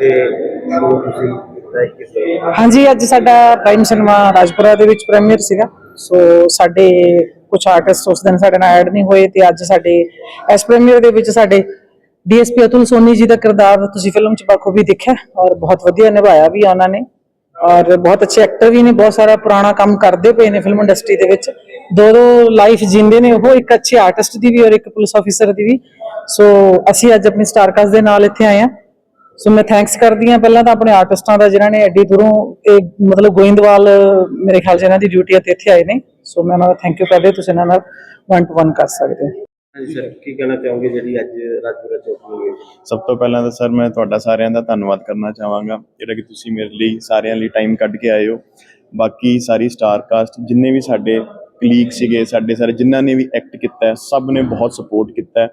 ਤੇ ਉਹ ਤੁਸੀਂ ਕਿਤਾ ਕਿਸ ਤਰ੍ਹਾਂ ਹਾਂਜੀ, ਅੱਜ ਸਾਡਾ ਪ੍ਰਾਈਮ ਸਿਨੇਮਾ ਰਾਜਪੁਰਾ ਦੇ ਵਿੱਚ ਪ੍ਰੀਮੀਅਰ ਸੀਗਾ। ਸੋ ਸਾਡੇ ਕੁਝ ਆਰਟਿਸਟ ਉਸ ਦਿਨ ਸਾਡੇ ਨਾਲ ਐਡ ਨਹੀਂ ਹੋਏ ਤੇ ਅੱਜ ਸਾਡੇ ਇਸ ਪ੍ਰੀਮੀਅਰ ਦੇ ਵਿੱਚ ਸਾਡੇ ਡੀਐਸਪੀ ਅਤੁਲ ਸੋਨੀ ਜੀ ਦਾ ਕਿਰਦਾਰ ਤੁਸੀਂ ਫਿਲਮ 'ਚ ਬਖੂਬੀ ਦੇਖਿਆ ਔਰ ਬਹੁਤ ਵਧੀਆ ਨਿਭਾਇਆ ਵੀ ਉਹਨਾਂ ਨੇ। ਔਰ ਬਹੁਤ ਅੱਛੇ ਐਕਟਰ ਵੀ ਨੇ, ਬਹੁਤ ਸਾਰਾ ਪੁਰਾਣਾ ਕੰਮ ਕਰਦੇ ਪਏ ਨੇ ਫਿਲਮ ਇੰਡਸਟਰੀ ਦੇ ਵਿੱਚ। ਦੋ ਦੋ ਲਾਈਫ ਜਿੰਦੇ ਨੇ ਉਹ, ਇੱਕ ਅੱਛੇ ਆਰਟਿਸਟ ਦੀ ਵੀ ਔਰ ਇੱਕ ਪੁਲਿਸ ਆਫੀਸਰ ਦੀ ਵੀ। ਸੋ ਅਸੀਂ ਅੱਜ ਆਪਣੀ ਸਟਾਰ ਕਾਸਟ ਦੇ ਨਾਲ ਇੱਥੇ ਆਏ ਹਾਂ। ਸੋ ਮੈਂ ਥੈਂਕਸ ਕਰਦੀ ਹਾਂ ਪਹਿਲਾਂ ਤਾਂ ਆਪਣੇ ਆਰਟਿਸਟਾਂ ਦਾ ਜਿਨ੍ਹਾਂ ਨੇ ਐਡੀ ਦੂਰੋਂ ਇਹ ਮਤਲਬ ਗੋਇੰਦਵਾਲ ਮੇਰੇ ਖਿਆਲ 'ਚ ਇਹਨਾਂ ਦੀ ਡਿਊਟੀ ਤੇ ਇੱਥੇ ਆਏ ਨੇ। ਸੋ ਮੈਂ ਉਹਨਾਂ ਦਾ ਥੈਂਕ ਯੂ ਕਰਦੇ ਤੁਸੀਂ ਇਹਨਾਂ ਨਾਲ ਵਨ ਟੂ ਵਨ ਕਰ ਸਕਦੇ ਹੋ। ਹਾਂਜੀ ਸਰ ਕੀ ਕਹਿਣਾ ਚਾਹੋਗੇ ਜਿਹੜੀ ਅੱਜ ਰਾਜਪੁਰਾ ਚੌਕ ਹੋਈ ਹੈ? ਸਭ ਤੋਂ ਪਹਿਲਾਂ ਤਾਂ ਸਰ ਮੈਂ ਤੁਹਾਡਾ ਸਾਰਿਆਂ ਦਾ ਧੰਨਵਾਦ ਕਰਨਾ ਚਾਹਾਂਗਾ। ਜਿਹੜਾ ਕਿ ਤੁਸੀਂ ਮੇਰੇ ਲਈ ਸਾਰਿਆਂ ਲਈ ਟਾਈਮ ਕੱਢ ਕੇ ਆਏ ਹੋ। ਬਾਕੀ ਸਾਰੀ ਸਟਾਰ ਕਾਸਟ ਜਿੰਨੇ ਵੀ ਸਾਡੇ ਕਲੀਗ ਸੀਗੇ ਸਾਡੇ ਸਾਰੇ ਜਿਨ੍ਹਾਂ ਨੇ ਵੀ ਐਕਟ ਕੀਤਾ ਸਭ ਨੇ ਬਹੁਤ ਸਪੋਰਟ ਕੀਤਾ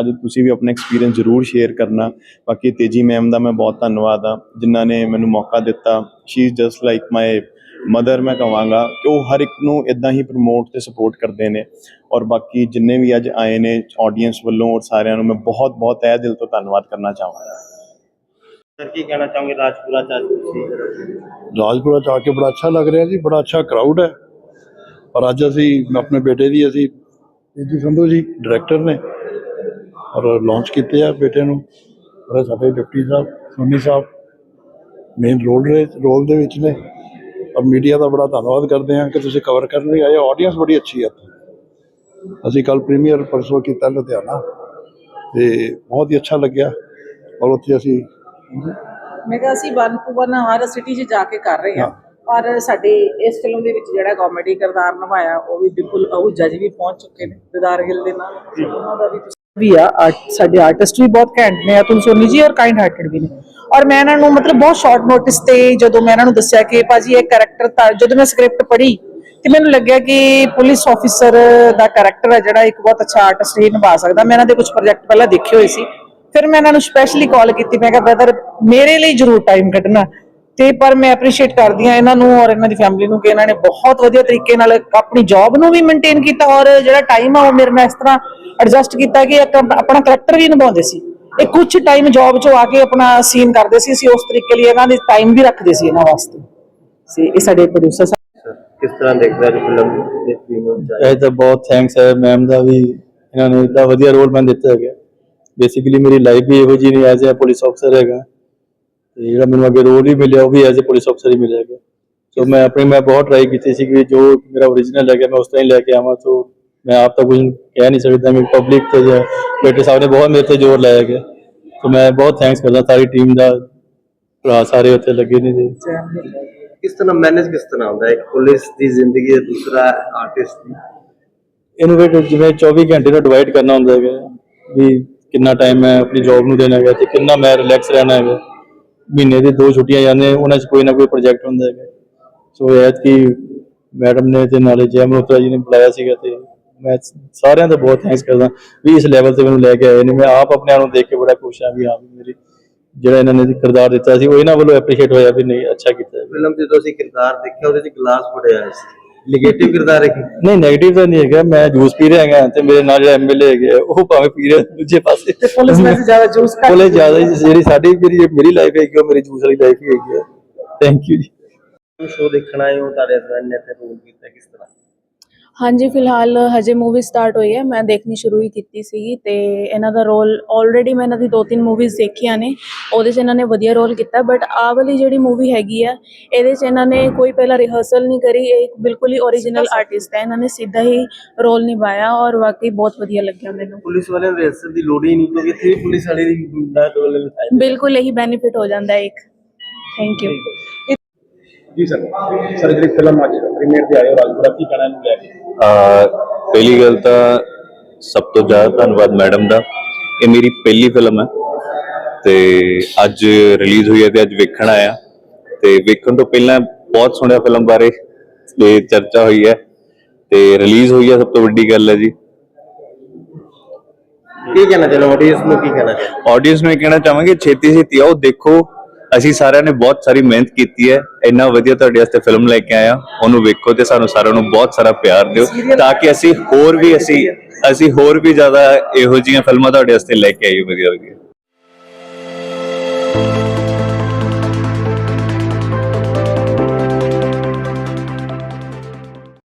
ਅੱਜ ਤੁਸੀਂ ਵੀ ਆਪਣਾ ਐਕਸਪੀਰੀਅੰਸ ਜ਼ਰੂਰ ਸ਼ੇਅਰ ਕਰਨਾ। ਬਾਕੀ ਤੇਜੀ ਮੈਮ ਦਾ ਮੈਂ ਬਹੁਤ ਧੰਨਵਾਦ ਆ ਜਿਨ੍ਹਾਂ ਨੇ ਮੈਨੂੰ ਮੌਕਾ ਦਿੱਤਾ। She is just like my mother ਮੈਂ ਕਹਾਂਗਾ ਕਿ ਉਹ ਹਰ ਇੱਕ ਨੂੰ ਇਦਾਂ ਹੀ ਪ੍ਰਮੋਟ ਤੇ ਸਪੋਰਟ ਕਰਦੇ ਨੇ। ਔਰ ਬਾਕੀ ਜਿੰਨੇ ਵੀ ਅੱਜ ਆਏ ਨੇ ਆਡੀਅנס ਵੱਲੋਂ ਔਰ ਸਾਰਿਆਂ ਨੂੰ ਮੈਂ ਬਹੁਤ ਬਹੁਤ ਤਹਿ ਦਿਲ ਤੋਂ ਧੰਨਵਾਦ ਕਰਨਾ ਚਾਹਾਂਗਾ। ਸਰ ਕੀ ਕਹਿਣਾ ਚਾਹੋਗੇ ਰਾਜਪੁਰਾ ਚ ਤੁਸੀਂ? ਰਾਜਪੁਰਾ ਚ ਆ ਕੇ ਬੜਾ ਅੱਛਾ ਲੱਗ ਰਿਹਾ ਜੀ ਬੜਾ ਅੱਛਾ ਕਰਾਊਡ ਹੈ। ਪਰ ਅੱਜ ਅਸੀਂ ਆਪਣੇ ਬੇਟੇ ਦੀ ਅਸੀਂ ਜੀ ਸੰਧੂ ਜੀ ਡਾਇਰੈਕਟਰ ਨੇ। ਔਰ ਲਾਂਚ ਕੀਤੇ ਆ ਬੇਟੇ ਨੂੰ। ਔਰ ਸਾਡੇ ਡਿਪਟੀ ਸਾਹਿਬ ਸੋਨੀ ਸਾਹਿਬ ਮੇਨ ਰੋਲ ਦੇ ਰੋਲ ਦੇ ਵਿੱਚ ਨੇ। ਔਰ ਮੀਡੀਆ ਦਾ ਬੜਾ ਧੰਨਵਾਦ ਕਰਦੇ ਹਾਂ ਕਿ ਤੁਸੀਂ ਕਵਰ ਕਰਨ ਲਈ ਆਏ। ਆਡੀਅנס ਬੜੀ ਅੱਛੀ ਹੈ। ਅਸੀਂ ਕੱਲ ਪ੍ਰੀਮੀਅਰ ਪਰਸੋਂ ਕੀਤਾ ਲੁਧਿਆਣਾ। ਤੇ ਬਹੁਤ ਹੀ ਅੱਛਾ ਲੱਗਿਆ। ਔਰ ਉੱਥੇ ਅਸੀਂ ਮੈਂ ਕਿਹਾ ਅਸੀਂ ਵਨ ਟੂ ਵਨ ਹਰ ਸਿਟੀ 'ਚ ਜਾ ਕੇ ਕਰ ਰਹੇ ਹਾਂ। ਪਰ ਸਾਡੇ ਇਸ ਫਿਲਮ ਦੇ ਵਿੱਚ ਜਿਹੜਾ ਕਾਮੇਡੀ ਕਿਰਦਾਰ ਨਿਭਾਇਆ ਉਹ ਵੀ ਬਿਲਕੁਲ ਅਹੂਜਾ ਜੀ ਵੀ ਪਹੁੰਚ ਚੁੱਕੇ ਨੇ। ਦਿਦਾਰ ਗਿੱਲ ਦੇ ਨਾਲ। ਉਹਨਾਂ ਦਾ ਵੀ ਵੀ ਆ ਸਾਡੇ ਆਰਟਿਸਟ ਵੀ ਬਹੁਤ ਘੈਂਟ ਨੇ ਅਤੁਲ ਸੋਨੀ ਜੀ, ਔਰ ਕਾਈਂਡ ਹਾਰਟਡ ਵੀ ਨੇ। ਔਰ ਮੈਂ ਇਹਨਾਂ ਨੂੰ ਮਤਲਬ ਬਹੁਤ ਸ਼ਾਰਟ ਨੋਟਿਸ ਤੇ ਜਦੋਂ ਮੈਂ ਇਹਨਾਂ ਨੂੰ ਦੱਸਿਆ ਕਿ ਭਾਜੀ ਇਹ ਕੈਰੈਕਟਰ ਤਾਂ, ਜਦੋਂ ਮੈਂ ਸਕ੍ਰਿਪਟ ਪੜ੍ਹੀ, ਤੇ ਮੈਨੂੰ ਲੱਗਿਆ ਕਿ ਪੁਲਿਸ ਆਫੀਸਰ ਦਾ ਕੈਰੈਕਟਰ ਹੈ ਜਿਹੜਾ ਇੱਕ ਬਹੁਤ ਅੱਛਾ ਆਰਟਿਸਟ ਹੀ ਨਿਭਾ ਸਕਦਾ। ਮੈਂ ਇਹਨਾਂ ਦੇ ਕੁਝ ਪ੍ਰੋਜੈਕਟ ਪਹਿਲਾਂ ਦੇਖੇ ਹੋਏ ਸੀ। ਫਿਰ ਮੈਂ ਇਹਨਾਂ ਨੂੰ ਸਪੈਸ਼ਲੀ ਕਾਲ ਕੀਤੀ, ਮੈਂ ਕਿਹਾ ਬ੍ਰਦਰ ਮੇਰੇ ਲਈ ਜ਼ਰੂਰ ਟਾਈਮ ਕੱਢਣਾ। ਤੇ ਪਰ ਮੈਂ ਐਪਰੀਸ਼ੀਏਟ ਕਰਦੀ ਹਾਂ ਇਹਨਾਂ ਨੂੰ ਔਰ ਇਹਨਾਂ ਦੀ ਫੈਮਿਲੀ ਨੂੰ ਕਿ ਇਹਨਾਂ ਨੇ ਬਹੁਤ ਵਧੀਆ ਤਰੀਕੇ ਨਾਲ ਆਪਣੀ ਜੌਬ ਨੂੰ ਵੀ ਮੇਨਟੇਨ ਕੀਤਾ ਔਰ ਜਿਹੜਾ ਟਾਈਮ ਆ ਉਹ ਮੇਰੇ ਨਾਲ ਇਸ ਤਰ੍ਹਾਂ ਐਡਜਸਟ ਕੀਤਾ ਕਿ ਆਪਣਾ ਕਰੈਕਟਰ ਵੀ ਨਿਭਾਉਂਦੇ ਸੀ। ਇਹ ਕੁਝ ਟਾਈਮ ਜੌਬ ਚੋਂ ਆ ਕੇ ਆਪਣਾ ਸੀਨ ਕਰਦੇ ਸੀ ਅਸੀਂ ਉਸ ਤਰੀਕੇ ਲਈ ਇਹਨਾਂ ਦੇ ਟਾਈਮ ਵੀ ਰੱਖਦੇ ਸੀ ਇਹਨਾਂ ਵਾਸਤੇ। ਸੀ ਇਹ ਸਾਡੇ ਪ੍ਰੋਡਿਊਸਰ ਸਰ ਕਿਸ ਤਰ੍ਹਾਂ ਦੇਖਦੇ ਹੋ ਫਿਲਮ ਦੇ ਪ੍ਰੀਮੀਅਰ ਚ ਆਏ? ਇਹ ਤਾਂ ਬਹੁਤ ਥੈਂਕਸ ਹੈ ਮੈਮ ਦਾ ਵੀ ਇਹਨਾਂ ਨੇ ਇਦਾਂ ਵਧੀਆ ਰੋਲ ਮੈਨੂੰ ਦਿੱਤਾ ਹੈਗਾ। ਬੇਸਿਕਲੀ ਮੇਰੀ ਲਾਈਫ ਵੀ ਇਹੋ ਜਿਹੀ ਨਹੀਂ ਐਜ਼ ਅ ਪੁਲਿਸ ਅਫਸਰ ਹੈਗਾ। ਤੇ ਜਿਹੜਾ ਮੈਨੂੰ ਅੱਗੇ ਰੋਲ ਵੀ ਮਿਲਿਆ ਉਹ ਵੀ ਐਜ਼ ਅ ਪੁਲਿਸ ਅਫਸਰ ਹੀ ਮਿਲਿਆ ਹੈਗਾ। ਸੋ ਮੈਂ ਆਪਣੀ ਮੈਂ ਬਹੁਤ ਟਰਾਈ ਕੀਤੀ ਸੀ ਕਿ ਜੋ ਮੇਰਾ ਓਰੀਜਨਲ ਹੈਗਾ ਮੈਂ ਉਸ ਤਰ੍ਹਾਂ ਹੀ ਲੈ ਕੇ ਆਵਾਂ। ਸੋ ਮੈਂ ਆਪ ਤਾਂ ਕੁਝ ਕਹਿ ਨਹੀਂ ਸਕਦਾ ਮੈਂ ਪਬਲਿਕ ਤੇ ਜਾਂ ਬੇਟੇ ਸਾਹਿਬ ਨੇ ਬਹੁਤ ਮੇਰੇ ਤੇ ਜ਼ੋਰ ਲਾਇਆ ਹੈਗਾ। ਸੋ ਮੈਂ ਬਹੁਤ ਥੈਂਕਸ ਕਰਦਾ ਸਾਰੀ ਟੀਮ ਦਾ ਭਰਾ ਸਾਰੇ ਉੱਥੇ ਲੱਗੇ ਨੇ ਜੀ। ਕਿਸ ਤਰ੍ਹਾਂ ਮੈਨੇਜ ਕਿਸ ਤਰ੍ਹਾਂ ਹੁੰਦਾ? ਹੈ ਇੱਕ ਪੁਲਿਸ ਦੀ ਜ਼ਿੰਦਗੀ ਹੈ ਦੂਸਰਾ ਆਰਟਿਸਟ ਦੀ। ਇਹਨੂੰ ਫਿਰ ਜਿਵੇਂ 24 ਘੰਟੇ ਨੂੰ ਡਿਵਾਈਡ ਕਰਨਾ ਹੁੰਦਾ ਹੈਗਾ ਵੀ ਕਿੰਨਾ ਟਾਈਮ ਮੈਂ ਆਪਣੀ ਜੌਬ ਨੂੰ ਦੇਣਾ ਹੈਗਾ ਤੇ ਕਿੰਨਾ ਮੈਂ ਰਿਲੈਕਸ ਰਹਿਣਾ ਹੈਗਾ। ਮਹੀਨੇ ਦੀ ਦੋ ਛੁੱਟੀਆਂ ਜਾਂਦੇ ਉਹਨਾਂ 'ਚ ਕੋਈ ਨਾ ਕੋਈ ਪ੍ਰੋਜੈਕਟ ਹੁੰਦਾ ਹੈਗਾ। ਸੋ ਇਹ ਕਿ ਮੈਡਮ ਨੇ ਤੇ ਨਾਲੇ ਜੈ ਮਨੋਤਰਾ ਜੀ ਨੇ ਬੁਲਾਇਆ ਸੀਗਾ ਤੇ ਮੈਂ ਸਾਰਿਆਂ ਦਾ ਬਹੁਤ ਥੈਂਕਸ ਕਰਦਾ। ਵੀ ਇਸ ਲੈਵਲ ਤੇ ਮੈਨੂੰ ਲੈ ਕੇ ਆਏ ਨੇ, ਮੈਂ ਆਪ ਆਪਣੇ ਆਪ ਨੂੰ ਦੇਖ ਕੇ ਬੜਾ ਖੁਸ਼ ਹਾਂ ਵੀ ਹਾਂ ਮੇਰੀ ਜਿਹੜਾ ਇਹਨਾਂ ਨੇ ਕਿਰਦਾਰ ਦਿੱਤਾ ਸੀ, ਉਹ ਇਹਨਾਂ ਵੱਲੋਂ ਐਪਰੀਸ਼ੀਏਟ ਹੋਇਆ ਵੀ ਨਹੀਂ, ਅੱਛਾ ਕੀਤਾ। ਫਿਲਮ ਜਦੋਂ ਅਸੀਂ ਕਿਰਦਾਰ ਦੇਖਿਆ, ਉਹਦੇ ਚ ਗਲਾਸ ਫੜਿਆ ਹੋਇਆ ਸੀ ਨੈਗੇਟਿਵ ਕਿਰਦਾਰ ਹੈ ਕਿ ਨਹੀਂ 네ਗੇਟਿਵ ਤਾਂ ਨਹੀਂ ਹੈਗਾ। ਮੈਂ ਜੂਸ ਪੀ ਰਿਹਾ ਹੈਗਾ ਤੇ ਮੇਰੇ ਨਾਲ ਜਿਹੜਾ ਐਮਐਲਏ ਹੈਗੇ ਆ, ਉਹ ਭਾਵੇਂ ਪੀ ਰਿਹਾ ਦੂਜੇ ਪਾਸੇ। ਤੇ ਪੁਲਿਸ ਵੈਸੇ ਜ਼ਿਆਦਾ ਜੂਸ ਕਰ ਕੋਲੇ ਜ਼ਿਆਦਾ ਹੀ। ਜਿਹੜੀ ਸਾਡੀ ਮੇਰੀ ਮੇਰੀ ਲਾਈਫ ਹੈਗੀ ਉਹ ਮੇਰੀ ਜੂਸ ਵਾਲੀ ਲਾਈਫ ਹੀ ਹੈਗੀ ਹੈ ਥੈਂਕ ਯੂ ਜੀ। ਸ਼ੋਅ ਦੇਖਣਾ ਹੈ ਉਹ ਤੁਹਾਡੇ ਹਸਬੰਡ ਨੇ ਤੇ ਰੋਲ ਕੀਤਾ ਕਿਸ ਤਰ੍ਹਾਂ? ਹਾਂਜੀ ਫਿਲਹਾਲ ਹਜੇ ਮੂਵੀ ਸਟਾਰਟ ਹੋਈ ਹੈ। ਮੈਂ ਦੇਖਣੀ ਸ਼ੁਰੂ ਹੀ ਕੀਤੀ ਸੀਗੀ ਤੇ ਇਹਨਾਂ ਦਾ ਰੋਲ ਆਲਰੇਡੀ ਮੈਂ ਇਹਨਾਂ ਦੀ ਦੋ ਤਿੰਨ ਮੂਵੀਜ਼ ਦੇਖੀਆਂ ਨੇ। ਉਹਦੇ 'ਚ ਇਹਨਾਂ ਨੇ ਵਧੀਆ ਰੋਲ ਕੀਤਾ ਬਟ ਆਹ ਵਾਲੀ ਜਿਹੜੀ ਮੂਵੀ ਹੈਗੀ ਆ ਇਹਦੇ 'ਚ ਇਹਨਾਂ ਨੇ ਕੋਈ ਪਹਿਲਾਂ ਰਿਹਰਸਲ ਨਹੀਂ ਕਰੀ। ਇਹ ਇੱਕ ਬਿਲਕੁਲ ਹੀ ਓਰੀਜਨਲ ਆਰਟਿਸਟ ਹੈ। ਇਹਨਾਂ ਨੇ ਸਿੱਧਾ ਹੀ ਰੋਲ ਨਿਭਾਇਆ ਔਰ ਵਾਕਈ ਬਹੁਤ ਵਧੀਆ ਲੱਗਿਆ ਮੈਨੂੰ। ਪੁਲਿਸ ਵਾਲਿਆਂ ਨੂੰ ਰਜਿਸਟਰ ਦੀ ਲੋੜ ਹੀ ਨਹੀਂ ਕਿਉਂਕਿ ਇੱਥੇ ਪੁਲਿਸ ਵਾਲੇ ਦੀ ਬਿਲਕੁਲ ਇਹੀ ਬੈਨੀਫਿਟ ਹੋ ਜਾਂਦਾ ਹੈ ਇੱਕ ਥੈਂਕ ਯੂ ਪਹਿਲੀ ਗੱਲ ਤਾਂ ਸਭ ਤੋਂ ਜ਼ਿਆਦਾ ਧੰਨਵਾਦ ਮੈਡਮ ਦਾ। ਇਹ ਮੇਰੀ ਪਹਿਲੀ ਫਿਲਮ ਹੈ ਤੇ ਅੱਜ ਰਿਲੀਜ਼ ਹੋਈ ਹੈ ਤੇ ਅੱਜ ਵੇਖਣ ਆਇਆ। ਤੇ ਵੇਖਣ ਤੋਂ ਪਹਿਲਾਂ ਬਹੁਤ ਸੋਹਣਿਆ ਫਿਲਮ ਬਾਰੇ ਤੇ ਚਰਚਾ ਹੋਈ ਹੈ ਤੇ ਰਿਲੀਜ਼ ਹੋਈ ਹੈ ਸਭ ਤੋਂ ਵੱਡੀ ਗੱਲ ਹੈ ਜੀ। ਕੀ ਕਹਿਣਾ ਚਾਹੁੰਦੇ ਆਡੀਅנס ਨੂੰ ਕੀ ਕਹਿਣਾ ਆਡੀਅנס ਨੂੰ ਇਹ ਕਹਿਣਾ ਚਾਹਾਂਗੇ ਛੇਤੀ ਛੇਤੀ ਆਓ ਦੇਖੋ। ਅਸੀਂ ਸਾਰਿਆਂ ਨੇ ਬਹੁਤ ਸਾਰੀ ਮਿਹਨਤ ਕੀਤੀ ਹੈ। ਇੰਨਾ ਵਧੀਆ ਤੁਹਾਡੇ ਵਾਸਤੇ ਫਿਲਮ ਲੈ ਕੇ ਆਇਆ। ਉਹਨੂੰ ਵੇਖੋ ਤੇ ਸਾਨੂੰ ਸਾਰਿਆਂ ਨੂੰ ਬਹੁਤ ਸਾਰਾ ਪਿਆਰ ਦਿਓ। ਤਾਂ ਕਿ ਅਸੀਂ ਹੋਰ ਵੀ ਅਸੀਂ ਅਸੀਂ ਹੋਰ ਵੀ ਜ਼ਿਆਦਾ ਇਹੋ ਜਿਹੀਆਂ ਫਿਲਮਾਂ ਤੁਹਾਡੇ ਵਾਸਤੇ ਲੈ ਕੇ ਆਈਏ ਵਧੀਆ ਵਧੀਆ